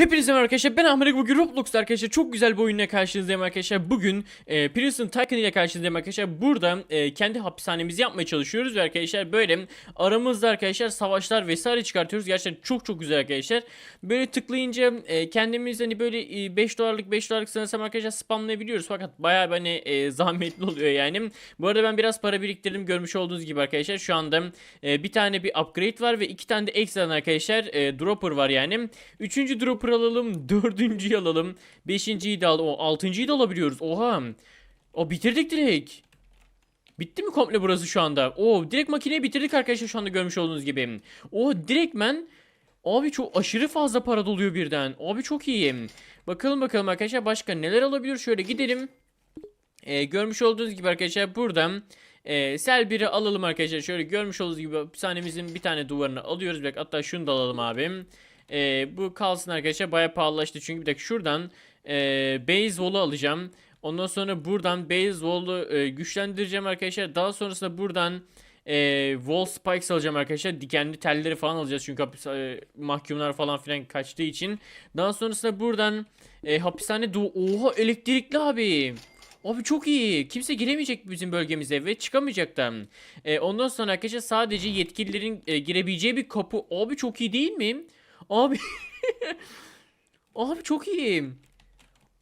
Hepinize merhaba arkadaşlar ben Ahmet bugün Roblox'ta arkadaşlar çok güzel bir oyunla karşınızdayım arkadaşlar. Bugün e, Prison Tycoon ile karşınızdayım arkadaşlar. Burada e, kendi hapishanemizi yapmaya çalışıyoruz ve arkadaşlar böyle aramızda arkadaşlar savaşlar vesaire çıkartıyoruz. Gerçekten çok çok güzel arkadaşlar. Böyle tıklayınca e, kendimiz hani böyle e, 5 dolarlık 5 dolarlık sanırsam arkadaşlar spamlayabiliyoruz. Fakat bayağı hani e, zahmetli oluyor yani. Bu arada ben biraz para biriktirdim görmüş olduğunuz gibi arkadaşlar. Şu anda e, bir tane bir upgrade var ve iki tane de ekstradan arkadaşlar e, dropper var yani. Üçüncü dropper alalım. Dördüncüyü alalım. Beşinciyi de alalım. O altıncıyı da alabiliyoruz. Oha. O bitirdik direkt. Bitti mi komple burası şu anda? O direkt makineyi bitirdik arkadaşlar şu anda görmüş olduğunuz gibi. O direktmen Abi çok aşırı fazla para doluyor birden. Abi çok iyi. Bakalım bakalım arkadaşlar başka neler alabilir? Şöyle gidelim. Ee, görmüş olduğunuz gibi arkadaşlar buradan e, sel 1'i alalım arkadaşlar. Şöyle görmüş olduğunuz gibi hapishanemizin bir tane duvarını alıyoruz. Bak hatta şunu da alalım abim. Ee, bu kalsın arkadaşlar baya pahalılaştı çünkü bir dakika şuradan e, base wall'u alacağım. Ondan sonra buradan base wall'u e, güçlendireceğim arkadaşlar. Daha sonrasında buradan e, wall spikes alacağım arkadaşlar. Dikenli telleri falan alacağız çünkü hapis, e, mahkumlar falan filan kaçtığı için. Daha sonrasında buradan e, hapishane du- Oha elektrikli abi. Abi çok iyi. Kimse giremeyecek bizim bölgemize ve çıkamayacak da. E, ondan sonra arkadaşlar sadece yetkililerin e, girebileceği bir kapı. Abi çok iyi değil mi? Abi. Abi çok iyi.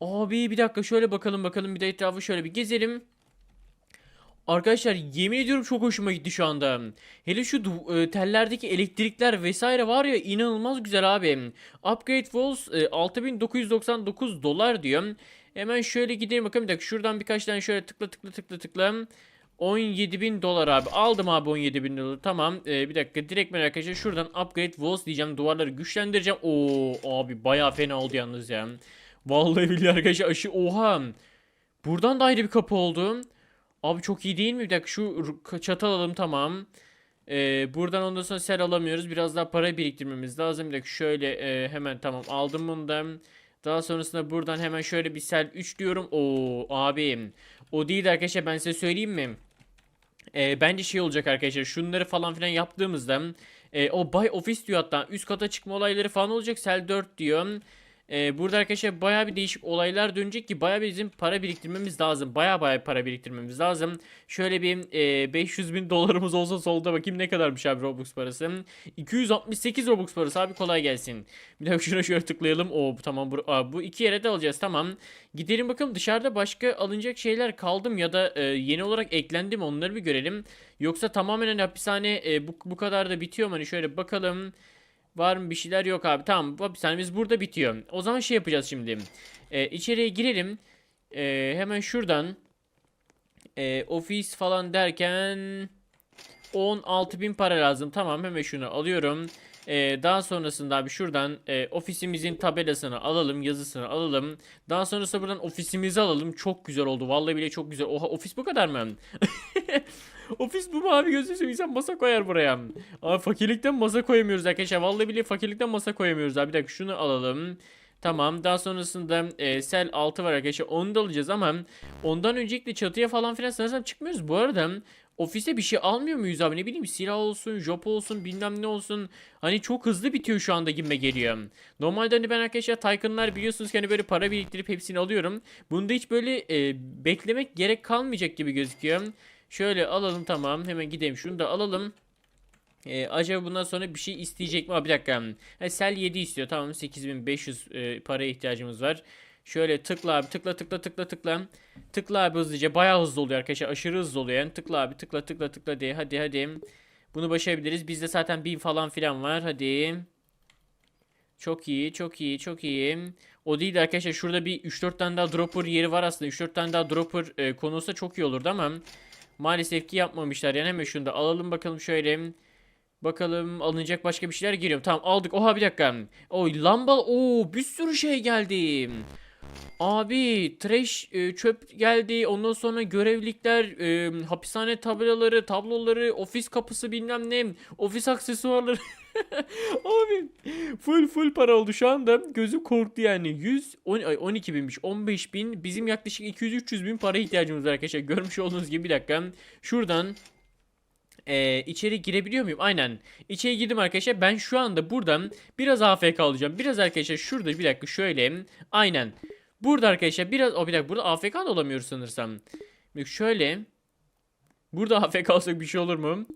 Abi bir dakika şöyle bakalım bakalım bir de etrafı şöyle bir gezelim. Arkadaşlar yemin ediyorum çok hoşuma gitti şu anda. Hele şu e, tellerdeki elektrikler vesaire var ya inanılmaz güzel abi. Upgrade Walls e, 6999 dolar diyor. Hemen şöyle gidelim bakalım bir dakika şuradan birkaç tane şöyle tıkla tıkla tıkla tıkla. 17 bin dolar abi. Aldım abi 17 bin dolar. Tamam. Ee, bir dakika. Direkt ben arkadaşlar şuradan upgrade walls diyeceğim. Duvarları güçlendireceğim. Oo abi baya fena oldu yalnız ya. Vallahi billahi arkadaşlar aşı oha. Buradan da ayrı bir kapı oldu. Abi çok iyi değil mi? Bir dakika şu çatı alalım tamam. Ee, buradan ondan sonra sel alamıyoruz. Biraz daha para biriktirmemiz lazım. Bir dakika şöyle e, hemen tamam aldım bundan. Daha sonrasında buradan hemen şöyle bir sel 3 diyorum. Oo abim. O değil de arkadaşlar ben size söyleyeyim mi? E, bence şey olacak arkadaşlar. Şunları falan filan yaptığımızda e, o bay ofis diyor hatta üst kata çıkma olayları falan olacak. Sel 4 diyor. E, burada arkadaşlar baya bir değişik olaylar dönecek ki baya bizim para biriktirmemiz lazım. Baya baya para biriktirmemiz lazım. Şöyle bir e, 500 bin dolarımız olsa solda bakayım ne kadarmış abi Robux parası. 268 Robux parası abi kolay gelsin. Bir dakika şuna şöyle tıklayalım. O tamam bu, aa, bu iki yere de alacağız tamam. Gidelim bakalım dışarıda başka alınacak şeyler kaldı mı ya da e, yeni olarak eklendi mi onları bir görelim. Yoksa tamamen hani hapishane e, bu, bu kadar da bitiyor mu? Hani şöyle bakalım. Var mı bir şeyler yok abi. Tamam hapishanemiz burada bitiyor. O zaman şey yapacağız şimdi. E, içeriye girelim. E, hemen şuradan. E, ofis falan derken 16 bin para lazım. Tamam hemen şunu alıyorum. Ee, daha sonrasında abi şuradan e, ofisimizin tabelasını alalım, yazısını alalım. Daha sonrasında buradan ofisimizi alalım. Çok güzel oldu. Vallahi bile çok güzel. Oha ofis bu kadar mı? Ofis bu mu abi gözünü seveyim insan masa koyar buraya. Abi fakirlikten masa koyamıyoruz arkadaşlar. Vallahi bile fakirlikten masa koyamıyoruz abi. Bir dakika şunu alalım. Tamam daha sonrasında e, sel 6 var arkadaşlar onu da alacağız ama ondan öncelikle çatıya falan filan sanırsam çıkmıyoruz. Bu arada ofise bir şey almıyor muyuz abi ne bileyim silah olsun job olsun bilmem ne olsun. Hani çok hızlı bitiyor şu anda gibime geliyor. Normalde hani ben arkadaşlar Tycoon'lar biliyorsunuz ki hani böyle para biriktirip hepsini alıyorum. Bunda hiç böyle e, beklemek gerek kalmayacak gibi gözüküyor. Şöyle alalım tamam hemen gidelim şunu da alalım. Ee, acaba bundan sonra bir şey isteyecek mi? Aa, bir dakika. Ha, sel 7 istiyor. Tamam 8500 e, paraya ihtiyacımız var. Şöyle tıkla abi tıkla tıkla tıkla tıkla. Tıkla abi hızlıca. Bayağı hızlı oluyor arkadaşlar. Aşırı hızlı oluyor yani. Tıkla abi tıkla tıkla tıkla diye. Hadi hadi. Bunu başarabiliriz. Bizde zaten 1000 falan filan var. Hadi. Çok iyi, çok iyi, çok iyi. O değil de arkadaşlar şurada bir 3-4 tane daha dropper yeri var aslında. 3-4 tane daha dropper e, konulsa çok iyi olurdu ama maalesef ki yapmamışlar. Yani hemen şunu da alalım bakalım şöyle. Bakalım alınacak başka bir şeyler geliyor. Tamam aldık. Oha bir dakika. Oy lamba. Oo bir sürü şey geldi. Abi trash e, çöp geldi. Ondan sonra görevlikler, e, hapishane tabelaları, tabloları, ofis kapısı bilmem ne, ofis aksesuarları. Abi full full para oldu şu anda. Gözüm korktu yani. 100 10, ay 12 binmiş. 15 bin. Bizim yaklaşık 200-300 bin para ihtiyacımız var arkadaşlar. Görmüş olduğunuz gibi bir dakika. Şuradan Ee, içeri girebiliyor muyum? Aynen. İçeri girdim arkadaşlar. Ben şu anda buradan biraz AFK kalacağım. Biraz arkadaşlar şurada bir dakika şöyle. Aynen. Burada arkadaşlar biraz o bir dakika burada AFK da olamıyoruz sanırsam. Şöyle. Burada AFK olsak bir şey olur mu?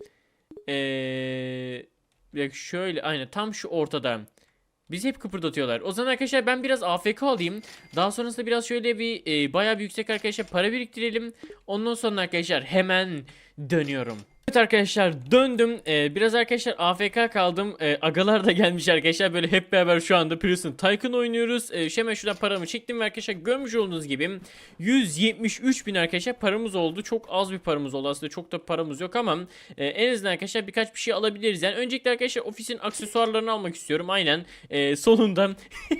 Ee, bir şöyle aynen tam şu ortada. Bizi hep kıpırdatıyorlar. O zaman arkadaşlar ben biraz AFK alayım. Daha sonrasında biraz şöyle bir e, bayağı bir yüksek arkadaşlar para biriktirelim. Ondan sonra arkadaşlar hemen dönüyorum. Evet arkadaşlar döndüm. Ee, biraz arkadaşlar AFK kaldım. Ee, agalar da gelmiş arkadaşlar. Böyle hep beraber şu anda Prison Tycoon oynuyoruz. Ee, hemen şuradan paramı çektim ve arkadaşlar görmüş olduğunuz gibi 173 bin arkadaşlar paramız oldu. Çok az bir paramız oldu. Aslında çok da paramız yok ama e, en azından arkadaşlar birkaç bir şey alabiliriz. Yani öncelikle arkadaşlar ofisin aksesuarlarını almak istiyorum. Aynen. Ee, sonunda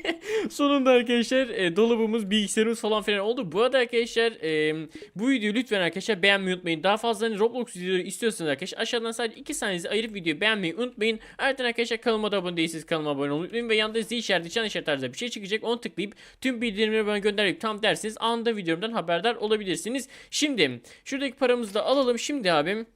sonunda arkadaşlar e, dolabımız, bilgisayarımız falan filan oldu. Bu arada arkadaşlar e, bu videoyu lütfen arkadaşlar beğenmeyi unutmayın. Daha fazla hani Roblox videoları istiyorsanız arkadaşlar aşağıdan sadece 2 saniyenizi ayırıp videoyu beğenmeyi unutmayın. Ayrıca arkadaşlar kanalıma da abone değilseniz kanalıma abone olmayı unutmayın. Ve yanında zil işareti, çan işareti tarzında bir şey çıkacak. Onu tıklayıp tüm bildirimleri bana gönderip tam derseniz anında videomdan haberdar olabilirsiniz. Şimdi şuradaki paramızı da alalım. Şimdi abim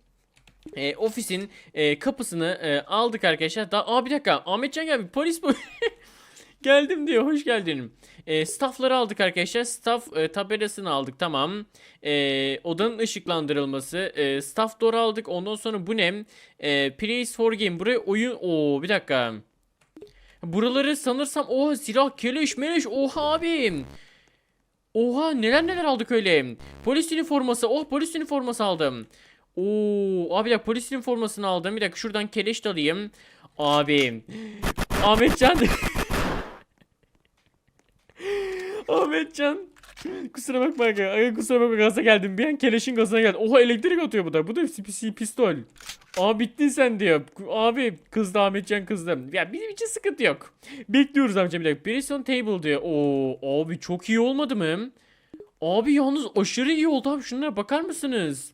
e, ofisin e, kapısını e, aldık arkadaşlar. Daha, aa bir dakika Ahmetcan geldi. Polis bu. Geldim diyor. Hoş geldin. E, staffları aldık arkadaşlar. Staff e, tabelasını aldık. Tamam. E, odanın ışıklandırılması. E, staff door aldık. Ondan sonra bu ne? E, place for game. Buraya oyun. Oo bir dakika. Buraları sanırsam oha silah, keleş, meleş. Oha abi. Oha neler neler aldık öyle. Polis üniforması. Oh polis üniforması aldım. Oo abi dakika polis üniformasını aldım. Bir dakika şuradan keleş de alayım. Abi. Ahmetcan. Ahmetcan. Kusura bakma aga. Aga kusura bakma gaza geldim. Bir an keleşin gazına geldim. Oha elektrik atıyor bu da. Bu da pis- pistol. Aa bittin sen diyor. Abi kızdı Ahmetcan kızdı. Ya bizim için sıkıntı yok. Bekliyoruz amca bir dakika. Prison table diyor. Oo abi çok iyi olmadı mı? Abi yalnız aşırı iyi oldu abi. Şunlara bakar mısınız?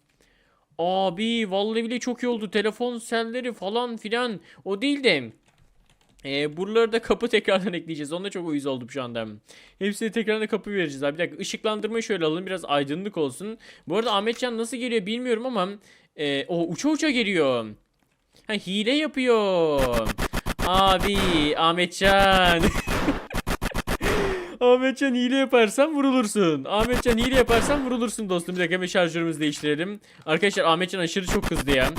Abi vallahi bile çok iyi oldu. Telefon selleri falan filan. O değil de. E, buraları da kapı tekrardan ekleyeceğiz. Onda çok uyuz oldum şu anda. Hepsine tekrardan kapı vereceğiz abi. Bir dakika ışıklandırmayı şöyle alalım. Biraz aydınlık olsun. Bu arada Ahmetcan nasıl geliyor bilmiyorum ama. E, o uça uça geliyor. Ha hile yapıyor. Abi Ahmetcan. Ahmetcan hile yaparsan vurulursun. Ahmetcan hile yaparsan vurulursun dostum. Bir dakika hemen şarjörümüzü değiştirelim. Arkadaşlar Ahmetcan aşırı çok hızlı ya.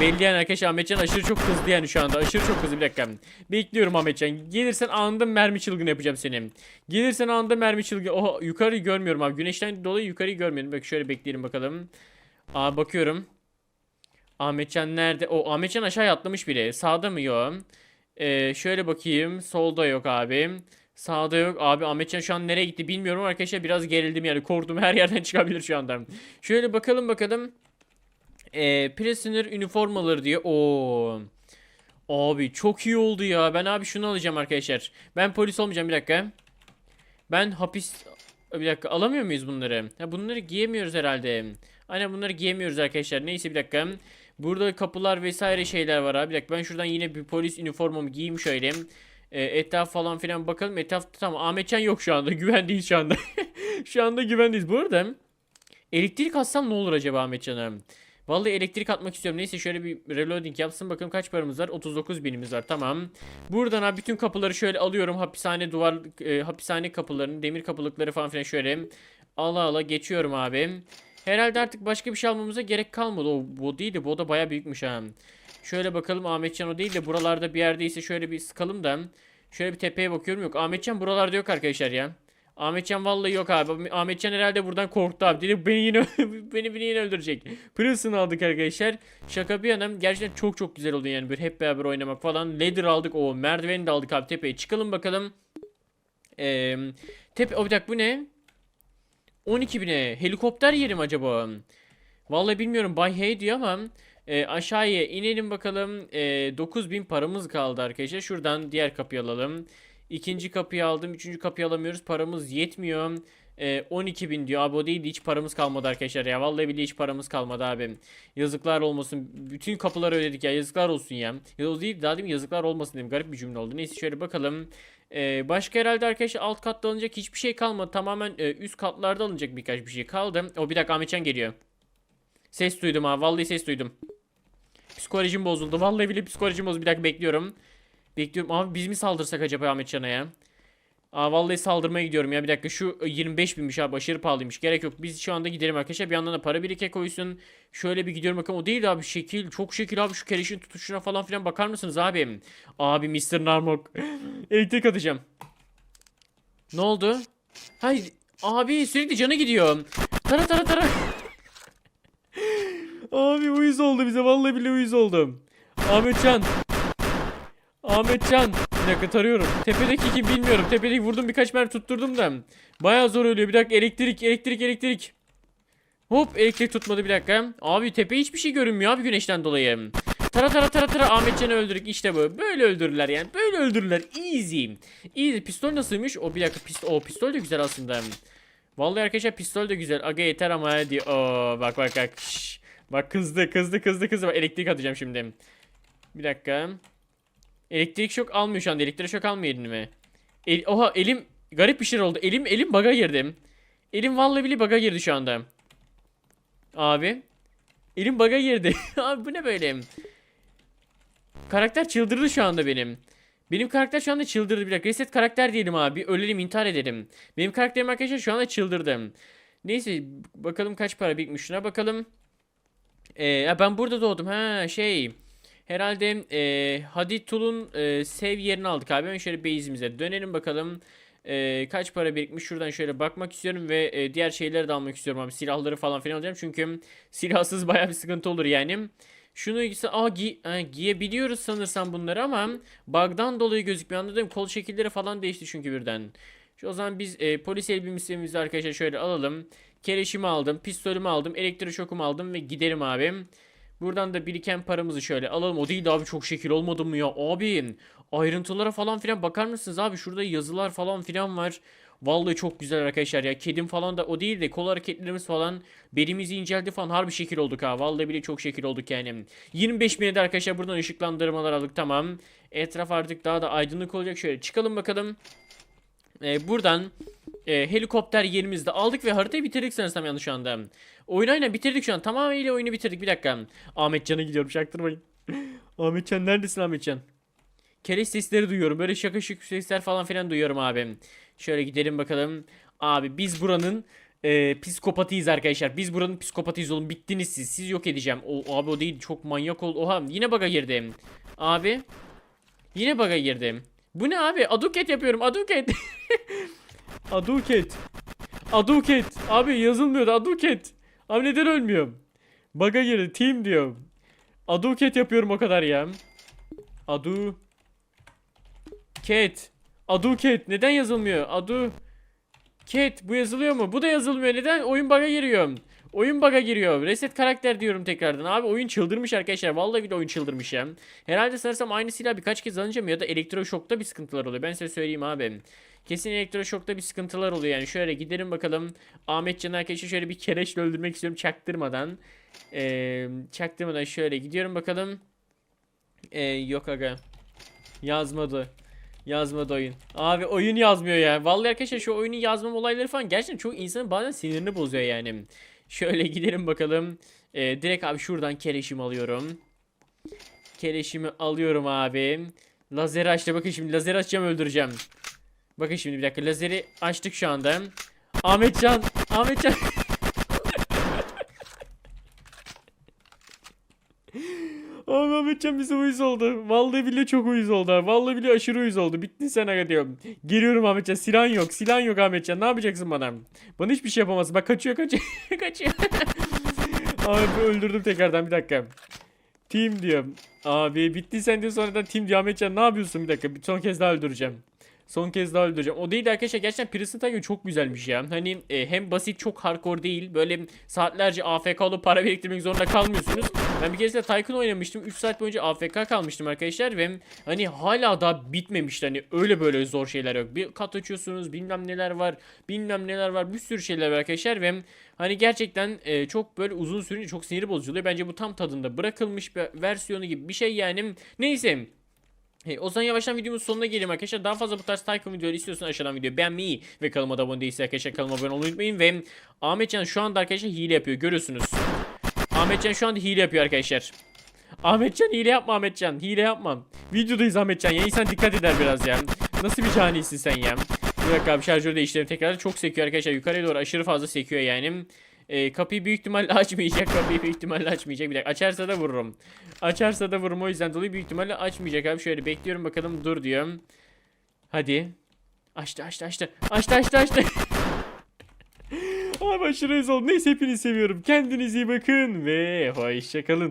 Belli yani arkadaşlar Ahmetcan aşırı çok hızlı yani şu anda. Aşırı çok hızlı bir dakika. Bekliyorum Ahmetcan. Gelirsen anında mermi çılgını yapacağım seni. Gelirsen anında mermi çılgını. Oha yukarıyı görmüyorum abi. Güneşten dolayı yukarıyı görmüyorum. Bak şöyle bekleyelim bakalım. Aa bakıyorum. Ahmetcan nerede? O Ahmetcan aşağıya atlamış bile. Sağda mı yok? Ee, şöyle bakayım. Solda yok abi. Sağda yok. Abi Ahmetcan şu an nereye gitti bilmiyorum arkadaşlar. Biraz gerildim yani. Korktum her yerden çıkabilir şu anda. Şöyle bakalım bakalım. Ee, prisoner üniformaları diyor. Oo. Abi çok iyi oldu ya. Ben abi şunu alacağım arkadaşlar. Ben polis olmayacağım bir dakika. Ben hapis... Bir dakika alamıyor muyuz bunları? Ha, bunları giyemiyoruz herhalde. Aynen bunları giyemiyoruz arkadaşlar. Neyse bir dakika. Burada kapılar vesaire şeyler var abi. Bir dakika ben şuradan yine bir polis üniformamı giyeyim şöyle. Ee, etraf falan filan bakalım. Etrafta tamam Ahmetcan yok şu anda. Güvendeyiz şu anda. şu anda güvendeyiz. Bu arada elektrik atsam ne olur acaba Ahmetcan'a? Vallahi elektrik atmak istiyorum. Neyse şöyle bir reloading yapsın. Bakalım kaç paramız var? 39 binimiz var. Tamam. Buradan abi bütün kapıları şöyle alıyorum. Hapishane duvar e, hapishane kapılarını, demir kapılıkları falan filan şöyle ala ala geçiyorum abi. Herhalde artık başka bir şey almamıza gerek kalmadı. O bu değildi. Bu da baya büyükmüş ha. Şöyle bakalım Ahmetcan o değil de buralarda bir yerdeyse şöyle bir sıkalım da. Şöyle bir tepeye bakıyorum. Yok Ahmetcan buralarda yok arkadaşlar ya. Ahmetcan vallahi yok abi. Ahmetcan herhalde buradan korktu abi. Dedi beni yine beni, beni yine öldürecek. Princeton aldık arkadaşlar. Şaka bir yana gerçekten çok çok güzel oldu yani böyle hep beraber oynamak falan. Ladder aldık. O merdiveni de aldık abi tepeye. Çıkalım bakalım. Ee, tepe o bu ne? 12 bine. Helikopter yeri mi acaba? Vallahi bilmiyorum. Bay Hey diyor ama e, aşağıya inelim bakalım. E, 9000 paramız kaldı arkadaşlar. Şuradan diğer kapıyı alalım. İkinci kapıyı aldım. Üçüncü kapıyı alamıyoruz. Paramız yetmiyor. Ee, 12 bin diyor. Abi o değil hiç paramız kalmadı arkadaşlar ya. Vallahi billahi hiç paramız kalmadı abi. Yazıklar olmasın. Bütün kapıları ödedik ya. Yazıklar olsun ya. Ya o değil daha değil mi? Yazıklar olmasın dedim. Garip bir cümle oldu. Neyse şöyle bakalım. Ee, başka herhalde arkadaşlar alt katta alınacak hiçbir şey kalmadı. Tamamen e, üst katlarda alınacak birkaç bir şey kaldı. O bir dakika Ahmetcan geliyor. Ses duydum ha. Vallahi ses duydum. Psikolojim bozuldu. Vallahi bile psikolojim bozuldu. Bir dakika bekliyorum. Bekliyorum. Abi biz mi saldırsak acaba Ahmetcan'a ya? Aa vallahi saldırmaya gidiyorum ya. Bir dakika şu e, 25 binmiş abi aşırı pahalıymış. Gerek yok. Biz şu anda gidelim arkadaşlar. Bir yandan da para birike koysun. Şöyle bir gidiyorum bakalım. O değil abi şekil. Çok şekil abi. Şu keleşin tutuşuna falan filan bakar mısınız abi? Abi Mr. Narmok. Elektrik atacağım. Ne oldu? Hayır. Abi sürekli canı gidiyor. Tara tara tara. abi uyuz oldu bize. Vallahi bile uyuz oldum. Ahmetcan. Ahmetcan. Bir dakika tarıyorum. Tepedeki kim bilmiyorum. Tepedeki vurdum birkaç mermi tutturdum da. Bayağı zor ölüyor. Bir dakika elektrik elektrik elektrik. Hop elektrik tutmadı bir dakika. Abi tepe hiçbir şey görünmüyor abi güneşten dolayı. Tara tara tara tara Ahmetcan'ı öldürdük işte bu. Böyle öldürürler yani. Böyle öldürürler. Easy. Easy. Pistol nasılmış? O bir dakika pistol. O pistol de güzel aslında. Vallahi arkadaşlar pistol de güzel. Aga yeter ama hadi. Oo bak bak bak. Şşş. Bak kızdı kızdı kızdı kızdı. Bak, elektrik atacağım şimdi. Bir dakika. Elektrik şok almıyor şu anda. Elektrik şok almıyor elime. El, oha elim garip bir şey oldu. Elim elim baga girdim. Elim vallahi bile baga girdi şu anda. Abi. Elim baga girdi. Abi bu ne böyle? Karakter çıldırdı şu anda benim. Benim karakter şu anda çıldırdı bir dakika. Reset karakter diyelim abi. Ölelim intihar edelim. Benim karakterim arkadaşlar şu anda çıldırdı. Neyse bakalım kaç para birikmiş şuna bakalım. Ee, ben burada doğdum ha şey. Herhalde e, Haditul'un e, save yerini aldık abi. Hemen şöyle base'imize dönelim bakalım. E, kaç para birikmiş şuradan şöyle bakmak istiyorum ve e, diğer şeyleri de almak istiyorum abi. Silahları falan filan alacağım çünkü silahsız bayağı bir sıkıntı olur yani. Şunu ise aa gi ha, giyebiliyoruz sanırsam bunları ama bug'dan dolayı gözükmüyor anladım. Kol şekilleri falan değişti çünkü birden. O zaman biz e, polis elbisemizi arkadaşlar şöyle alalım. Kereşimi aldım, pistolümü aldım, elektroşokumu aldım ve giderim abi. Buradan da biriken paramızı şöyle alalım. O değil de abi çok şekil olmadı mı ya? Abi ayrıntılara falan filan bakar mısınız abi? Şurada yazılar falan filan var. Vallahi çok güzel arkadaşlar ya. Kedim falan da o değil de kol hareketlerimiz falan belimizi inceldi falan harbi şekil olduk ha. Vallahi bile çok şekil olduk yani. 25 bine de arkadaşlar buradan ışıklandırmalar aldık tamam. Etraf artık daha da aydınlık olacak. Şöyle çıkalım bakalım. Ee, buradan e, helikopter yerimizde aldık ve haritayı bitirdik sanırsam yanlış şu anda. Oyunu aynen bitirdik şu an. Tamamıyla oyunu bitirdik. Bir dakika. Ahmetcan'a gidiyorum çaktırmayın. Ahmetcan neredesin Ahmetcan? Keleş sesleri duyuyorum. Böyle şaka şık sesler falan filan duyuyorum abi. Şöyle gidelim bakalım. Abi biz buranın e, psikopatıyız arkadaşlar. Biz buranın psikopatıyız oğlum. Bittiniz siz. Siz yok edeceğim. O, abi o değil. Çok manyak oldu. Oha yine baga girdim. Abi. Yine baga girdim. Bu ne abi? Aduket yapıyorum. Aduket. Aduket. Aduket. Abi yazılmıyordu. Aduket. Abi neden ölmüyorum? Baga girdi. Team diyor. Aduket yapıyorum o kadar ya. Adu. Cat. Aduket. Neden yazılmıyor? Adu. Cat. Bu yazılıyor mu? Bu da yazılmıyor. Neden? Oyun baga giriyor. Oyun baga giriyor. Reset karakter diyorum tekrardan. Abi oyun çıldırmış arkadaşlar. Vallahi bir de oyun çıldırmış ya. Herhalde sanırsam aynı silah birkaç kez alınca mı ya da elektroşokta bir sıkıntılar oluyor. Ben size söyleyeyim abi. Kesin elektroşokta bir sıkıntılar oluyor yani. Şöyle gidelim bakalım. Ahmetcan arkadaşı şöyle bir kereçle öldürmek istiyorum çaktırmadan. Ee, çaktırmadan şöyle gidiyorum bakalım. Ee, yok aga. Yazmadı. Yazmadı oyun. Abi oyun yazmıyor ya. Vallahi arkadaşlar şu oyunun yazmam olayları falan gerçekten çok insanın bazen sinirini bozuyor yani. Şöyle gidelim bakalım. Ee, direkt abi şuradan kereşimi alıyorum. Kereşimi alıyorum abi. Lazeri açtı. Bakın şimdi lazeri açacağım öldüreceğim. Bakın şimdi bir dakika lazeri açtık şu anda. Ahmetcan. Ahmetcan. Abi Ahmetcan bize uyuz oldu. Vallahi bile çok uyuz oldu. Vallahi bile aşırı uyuz oldu. Bittin sen aga diyorum. Geliyorum Ahmetcan. Silahın yok. Silahın yok Ahmetcan. Ne yapacaksın bana? Bana hiçbir şey yapamazsın. Bak kaçıyor kaçıyor. kaçıyor. Abi öldürdüm tekrardan bir dakika. Team diyorum. Abi bitti sen diyor sonradan team diyor Ahmetcan ne yapıyorsun bir dakika bir son kez daha öldüreceğim. Son kez daha öldüreceğim. O değil de arkadaşlar gerçekten Prison Tiger çok güzelmiş ya. Hani e, hem basit çok hardcore değil. Böyle saatlerce AFK olup para biriktirmek zorunda kalmıyorsunuz. Ben bir keresinde Tycoon oynamıştım. 3 saat boyunca AFK kalmıştım arkadaşlar. Ve hani hala daha bitmemişti. Hani öyle böyle zor şeyler yok. Bir kat açıyorsunuz bilmem neler var. Bilmem neler var. Bir sürü şeyler var arkadaşlar. Ve hani gerçekten e, çok böyle uzun sürünce çok sinir bozucu oluyor. Bence bu tam tadında bırakılmış bir versiyonu gibi bir şey yani. Neyse. Hey, o zaman yavaştan videomuzun sonuna gelelim arkadaşlar. Daha fazla bu tarz Tycoon videoları istiyorsanız aşağıdan videoyu beğenmeyi ve kanalıma da abone değilse arkadaşlar kanalıma abone olmayı unutmayın. Ve Ahmetcan şu anda arkadaşlar hile yapıyor görüyorsunuz. Ahmetcan şu anda hile yapıyor arkadaşlar. Ahmetcan hile yapma Ahmetcan. Hile yapma. Videodayız Ahmetcan. Ya insan dikkat eder biraz ya. Nasıl bir canisin sen ya? Bir dakika abi şarjörü değiştirelim tekrar. Çok sekiyor arkadaşlar. Yukarıya doğru aşırı fazla sekiyor yani. Ee, kapıyı büyük ihtimalle açmayacak. Kapıyı büyük ihtimalle açmayacak. Bir dakika açarsa da vururum. Açarsa da vururum. O yüzden dolayı büyük ihtimalle açmayacak abi. Şöyle bekliyorum bakalım dur diyorum. Hadi. Açtı açtı açtı. Açtı açtı açtı. Abi aşırı oldu. Neyse hepinizi seviyorum. Kendinize iyi bakın ve hoşçakalın.